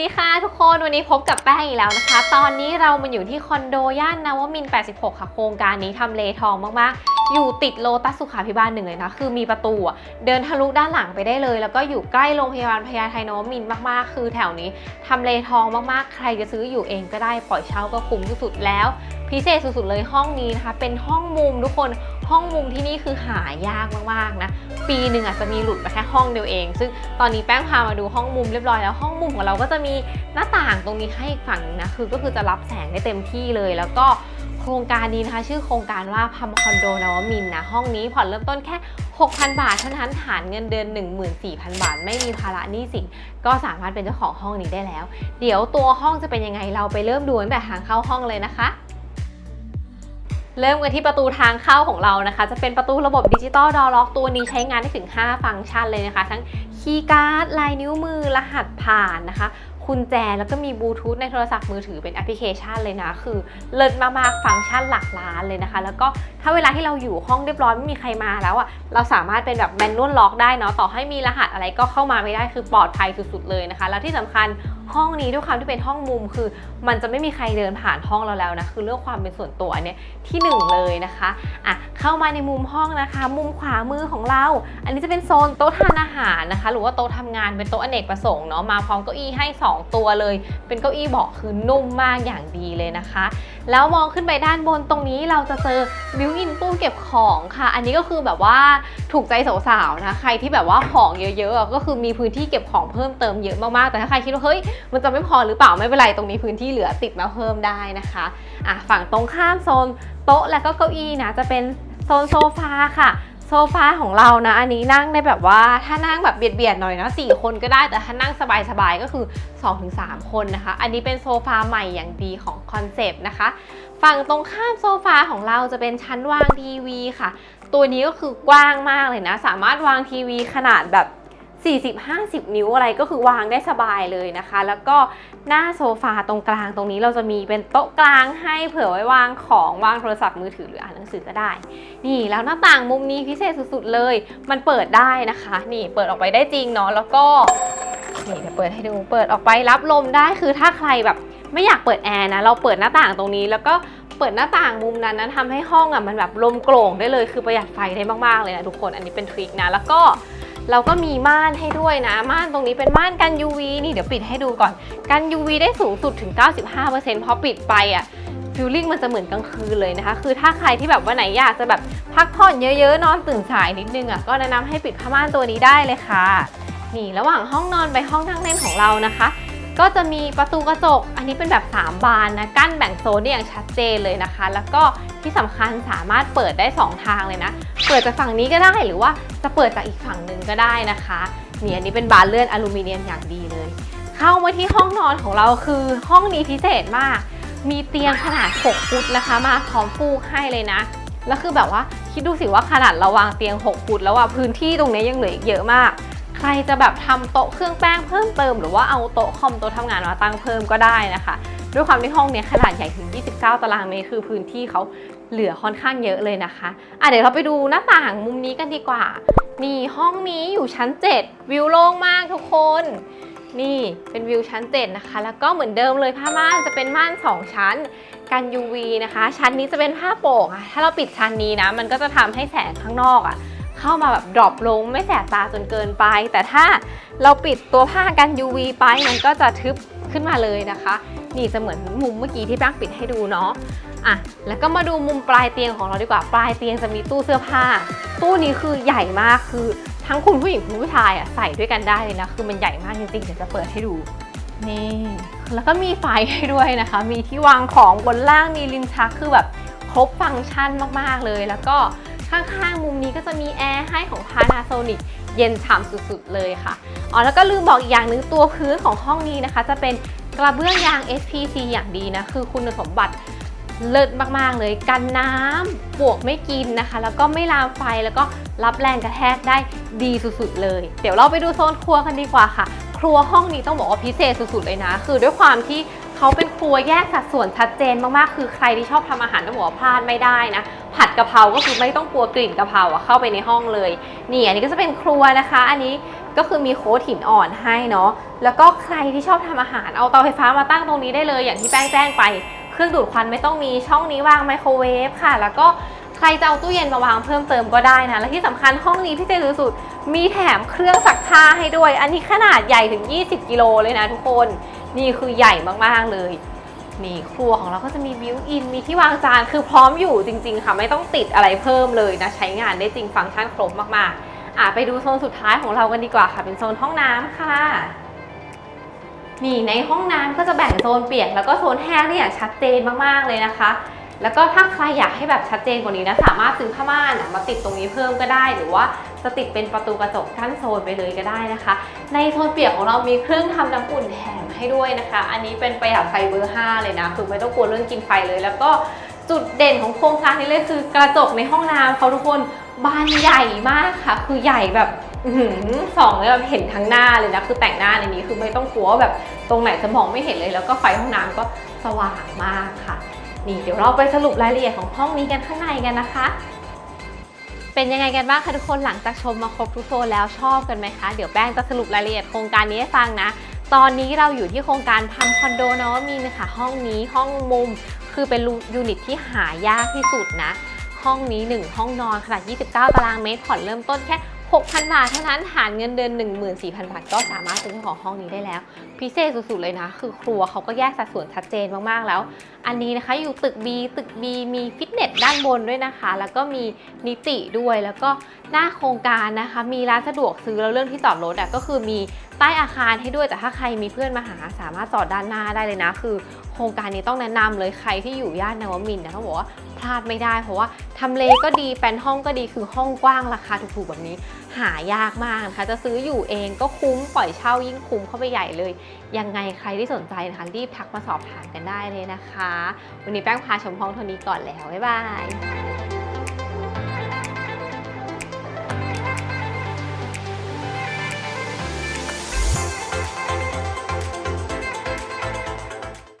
ดีค่ะทุกคนวันนี้พบกับแป้งอีกแล้วนะคะ ตอนนี้เรามาอยู่ที่คอนโดย่านนวมิน 86 ค่ะโครงการนี้ทำเลทองมากๆ อยู่ติดโลตัสสุขาพิบาลหนึ่งเลยนะ คือมีประตูเดินทะลุด้านหลังไปได้เลย แล้วก็อยู่ใกล้โรงพยาบาลพญาไทนวมินมากๆ คือแถวนี้ทำเลทองมากๆ ใครจะซื้ออยู่เองก็ได้ปล่อยเช่าก็คุ้มที่สุดแล้ว พิเศษสุดๆเลยห้องนี้นะคะ เป็นห้องมุมทุกคนห้องมุมที่นี่คือหายากมากๆนะ ปีหนึ่งอาจจะมีหลุดมาแค่ห้องเดียวเอง ซึ่งตอนนี้แป้งพามาดูห้องมุมเรียบร้อยแล้วห้องมุมของเราก็จะมีหน้าต่างตรงนี้ให้อีกฝั่งหนึงนะคือก็คือจะรับแสงได้เต็มที่เลยแล้วก็โครงการนี้นะคะ ชื่อโครงการว่าพัมคอนโดนวมินทร์นะ ห้องนี้ผ่อนเริ่มต้นแค่ 6,000 บาทเท่านั้นฐานเงินเดือน 14,000 บาท ไม่มีภาระหนี้สินก็สามารถเป็นเจ้าของห้องนี้ได้แล้ว เดี๋ยวตัวห้องจะเป็นยังไงเราไปเริ่มดูตั้งแต่ทางเข้าห้องเลยนะคะ เริ่มกันที่ประตูทางเข้าของเรานะคะ จะเป็นประตูระบบดิจิตอลดอล็อกตัวนี้ใช้งานได้ถึง 5 ฟังก์ชันเลยนะคะ ทั้งคีย์การ์ดลายนิ้วมือรหัสผ่านนะคะกุญแจแล้วก็มีบลูทูธในโทรศัพท์มือถือเป็นแอปพลิเคชันเลยนะ คือเลิศมากๆฟังก์ชันหลักล้านเลยนะคะ แล้วก็ถ้าเวลาที่เราอยู่ห้องเรียบร้อยไม่มีใครมาแล้วอะเราสามารถเป็นแบบแมนนวลล็อกได้เนาะต่อให้มีรหัสอะไรก็เข้ามาไม่ได้คือปลอดภัยสุดๆเลยนะคะ แล้วที่สำคัญ ห้องนี้ด้วยความที่เป็นห้องมุมคือ มันจะไม่มีใครเดินผ่านห้องเราแล้วนะคือเรื่องความเป็นส่วนตัวอันเนี้ยที่หนึ่งเลยนะคะอะเข้ามาในมุมห้องนะคะ มุมขวามือของเรา อันนี้จะเป็นโซนโต๊ะทานอาหารนะคะ หรือว่าโต๊ะทำงานเป็นโต๊ะอเนกประสงค์เนาะมาพร้อมเก้าอี้ให้ 2 ตัวเลย เป็นเก้าอี้เบาะคือนุ่มมากอย่างดีเลยนะคะ แล้วมองขึ้นไปด้านบนตรงนี้เราจะเจอบิวอินตู้เก็บของค่ะ อันนี้ก็คือแบบว่าถูกใจสาวๆนะใครที่แบบว่าของเยอะๆก็คือมีพื้นที่เก็บของเพิ่มเติมเยอะมากๆแต่ถ้าใครคิดว่าเฮ้ยมันจะไม่พอหรือเปล่าไม่เป็นไรตรงนี้พื้นที่เหลือติดมาเพิ่มได้นะคะอะฝั่งตรงข้ามโซนโต๊ะและก็เก้าอี้นะจะเป็นโซนโซฟาค่ะโซฟาของเรานะ อันนี้นั่งได้แบบว่าถ้านั่งแบบเบียดๆหน่อยนะ4คนก็ได้แต่ถ้านั่งสบายๆก็คือ 2-3 คนนะคะ อันนี้เป็นโซฟาใหม่อย่างดีของคอนเซปต์นะคะ ฝั่งตรงข้ามโซฟาของเราจะเป็นชั้นวางทีวีค่ะ ตัวนี้ก็คือกว้างมากเลยนะ สามารถวางทีวีขนาดแบบ 40-50 นิ้วอะไรก็คือวางได้สบายเลยนะคะ แล้วก็หน้าโซฟาตรงกลางตรงนี้เราจะมีเป็นโต๊ะกลางให้เผื่อไว้วางของวางโทรศัพท์มือถือหรืออ่านหนังสือก็ได้ นี่แล้วหน้าต่างมุมนี้พิเศษสุดๆเลย มันเปิดได้นะคะ นี่เปิดออกไปได้จริงเนาะแล้วก็นี่เดี๋ยวเปิดให้ดูเปิดออกไปรับลมได้คือถ้าใครแบบไม่อยากเปิดแอร์นะเราเปิดหน้าต่างตรงนี้ แล้วก็เปิดหน้าต่างมุมนั้นนะทำให้ห้องอะมันแบบลมโกร่งได้เลยคือประหยัดไฟได้มากๆเลยนะทุกคนอันนี้เป็นทริคนะแล้วก็ เราก็มีม่านให้ด้วยนะ ม่านตรงนี้เป็นม่านกัน UV นี่เดี๋ยวปิดให้ดูก่อน กัน UV ได้สูงสุดถึง 95%พอปิดไปอะฟิลลิ่งมันจะเหมือนกลางคืนเลยนะคะ คือถ้าใครที่แบบว่าไหนอยากจะแบบพักผ่อนเยอะๆ นอนตื่นสายนิดนึงอะก็แนะนำให้ปิดผ้าม่านตัวนี้ได้เลยค่ะ นี่ระหว่างห้องนอนไปห้องนั่งเล่นของเรานะคะ ก็จะมีประตูกระจก อันนี้เป็นแบบ 3 บานนะ กั้นแบ่งโซนได้อย่างชัดเจนเลยนะคะ แล้วก็ที่สำคัญสามารถเปิดได้ 2 ทางเลยนะ เปิดจากฝั่งนี้ก็ได้หรือว่าจะเปิดจากอีกฝั่งหนึ่งก็ได้นะคะนี่อันนี้เป็นบานเลื่อนอลูมิเนียมอย่างดีเลย เข้ามาที่ห้องนอนของเราคือห้องนี้พิเศษมาก มีเตียงขนาด 6 ฟุตนะคะ มาพร้อมฟูกให้เลยนะแล้วคือแบบว่าคิดดูสิว่าขนาดเราวางเตียง 6 ฟุตแล้วว่าพื้นที่ตรงนี้ยังเหลืออีกเยอะมาก ใครจะแบบทำโต๊ะเครื่องแป้งเพิ่มเติม หรือว่าเอาโต๊ะคอมโต๊ะทำงานมาตั้งเพิ่มก็ได้นะคะ ด้วยความที่ห้องเนี้ยขนาดใหญ่ถึง 29 ตารางเมตรคือพื้นที่เขาเหลือค่อนข้างเยอะเลยนะคะอะเดี๋ยวเราไปดูหน้าต่างมุมนี้กันดีกว่า นี่ห้องนี้อยู่ชั้น 7 วิวโล่งมากทุกคน นี่เป็นวิวชั้น 7 นะคะ แล้วก็เหมือนเดิมเลยผ้าม่านจะเป็นม่าน 2 ชั้นกัน UV นะคะ ชั้นนี้จะเป็นผ้าโป่งอะถ้าเราปิดชั้นนี้นะ มันก็จะทำให้แสงข้างนอกอะเข้ามาแบบดรอปลงไม่แสบตาจนเกินไป แต่ถ้าเราปิดตัวผ้ากัน UV ไปมันก็จะทึบขึ้นมาเลยนะคะ นี่จะเหมือนมุมเมื่อกี้ที่แป้งปิดให้ดูเนาะอะแล้วก็มาดูมุมปลายเตียงของเราดีกว่า ปลายเตียงจะมีตู้เสื้อผ้า ตู้นี้คือใหญ่มากคือทั้งคุณผู้หญิงคุณผู้ชายอะใส่ด้วยกันได้เลยนะคือมันใหญ่มากจริงๆเดี๋ยวจะเปิดให้ดูนี่แล้วก็มีไฟให้ด้วยนะคะ มีที่วางของบนล่างมีลิ้นชักคือแบบครบฟังก์ชันมากๆเลย แล้วก็ข้างๆมุมนี้ก็จะมีแอร์ให้ของ Panasonic เย็นฉ่ำสุดๆเลยค่ะอ๋อแล้วก็ลืมบอกอีกอย่างหนึงตัวพื้นของห้องนี้นะคะ จะเป็น กระเบื้องยาง SPC อย่างดีนะ คือคุณสมบัติเลิศมาก ๆ เลยกันน้ำปวกไม่กินนะคะ แล้วก็ไม่ลามไฟแล้วก็รับแรงกระแทกได้ดีสุด ๆ เลย เดี๋ยวเราไปดูโซนครัวกันดีกว่าค่ะ ครัวห้องนี้ต้องบอกว่าพิเศษสุด ๆ เลยนะ คือด้วยความที่เขาเป็นครัวแยกสัดส่วนชัดเจนมาก ๆ คือใครที่ชอบทำอาหารต้องบอกว่าพลาดไม่ได้นะ ผัดกะเพราก็คือไม่ต้องกลัวกลิ่นกะเพราเข้าไปในห้องเลย นี่อันนี้ก็จะเป็นครัวนะคะ อันนี้ ก็คือมีโค้ดหินอ่อนให้เนาะแล้วก็ใครที่ชอบทำอาหารเอาเตาไฟฟ้ามาตั้งตรงนี้ได้เลย อย่างที่แป้งแจ้งไป เครื่องดูดควันไม่ต้องมีช่องนี้วางไมโครเวฟค่ะ แล้วก็ใครจะเอาตู้เย็นมาวางเพิ่มเติมก็ได้นะ และที่สำคัญห้องนี้พิเศษสุดมีแถมเครื่องซักผ้าให้ด้วย อันนี้ขนาดใหญ่ถึง 20 กิโลเลยนะทุกคน นี่คือใหญ่มากๆเลยนี่ครัวของเราก็จะมีบิวอิน มีที่วางจาน คือพร้อมอยู่จริง ๆ ค่ะ ไม่ต้องติดอะไรเพิ่มเลยนะ ใช้งานได้จริงฟังก์ชันครบมากๆ อะไปดูโซนสุดท้ายของเรากันดีกว่าค่ะ เป็นโซนห้องน้ำค่ะ นี่ในห้องน้ำก็จะแบ่งโซนเปียกแล้วก็โซนแห้งได้อย่างชัดเจนมากๆเลยนะคะ แล้วก็ถ้าใครอยากให้แบบชัดเจนกว่านี้นะสามารถซื้อผ้าม่านมาติดตรงนี้เพิ่มก็ได้ หรือว่าจะติดเป็นประตูกระจกกั้นโซนไปเลยก็ได้นะคะ ในโซนเปียกของเรามีเครื่องทำน้ำอุ่นแถมให้ด้วยนะคะ อันนี้เป็นประหยัดไฟเบอร์ 5 เลยนะคือไม่ต้องกลัวเรื่องกินไฟเลย แล้วก็จุดเด่นของโครงการนี้เลยคือกระจกในห้องน้ำเขาทุกคน บานใหญ่มากค่ะ คือใหญ่แบบสองเลยแบบเห็นทั้งหน้าเลยนะ คือแต่งหน้าในนี้คือไม่ต้องกลัวว่าแบบตรงไหนจะมองไม่เห็นเลย แล้วก็ไฟห้องน้ำก็สว่างมากค่ะ นี่เดี๋ยวเราไปสรุปรายละเอียดของห้องนี้กันข้างในกันนะคะเป็นยังไงกันบ้างคะทุกคนหลังจากชมมาครบทุกโซนแล้วชอบกันไหมคะ เดี๋ยวแป้งจะสรุปรายละเอียดโครงการนี้ให้ฟังนะ ตอนนี้เราอยู่ที่โครงการทำคอนโดเนวมีนะคะห้องนี้ห้องมุม คือเป็นยูนิตที่หายากที่สุดนะ ห้องนี้ 1 ห้องนอนขนาด 29 ตารางเมตรผ่อนเริ่มต้นแค่ 6,000 บาทเท่านั้นหารเงินเดือน 14,000 บาท ก็สามารถซื้อของห้องนี้ได้แล้ว พิเศษสุดๆเลยนะ คือครัวเขาก็แยกสัดส่วนชัดเจนมากๆแล้ว อันนี้นะคะอยู่ตึก B ตึก B มีฟิตเนสด้านบนด้วยนะคะ แล้วก็มีนิติด้วยแล้วก็หน้าโครงการนะคะ มีร้านสะดวกซื้อแล้วเรื่องที่จอดรถอะก็คือมีใต้อาคารให้ด้วยแต่ถ้าใครมีเพื่อนมาหาสามารถจอดด้านหน้าได้เลยนะ คือ ครงการนี้ต้องแนะนำเลยใครที่อยู่ย่านนวมินนะต้องบอกว่าพลาดไม่ได้ เพราะว่าทำเลก็ดีแปลนห้องก็ดีคือห้องกว้างราคาถูกๆแบบนี้ หายากมากนะคะ จะซื้ออยู่เองก็คุ้มปล่อยเช่ายิ่งคุ้มเข้าไปใหญ่เลย ยังไงใครที่สนใจนะคะรีบทักมาสอบถามกันได้เลยนะคะ วันนี้แป้งพาชมห้องเท่านี้ก่อนแล้วบ๊ายบาย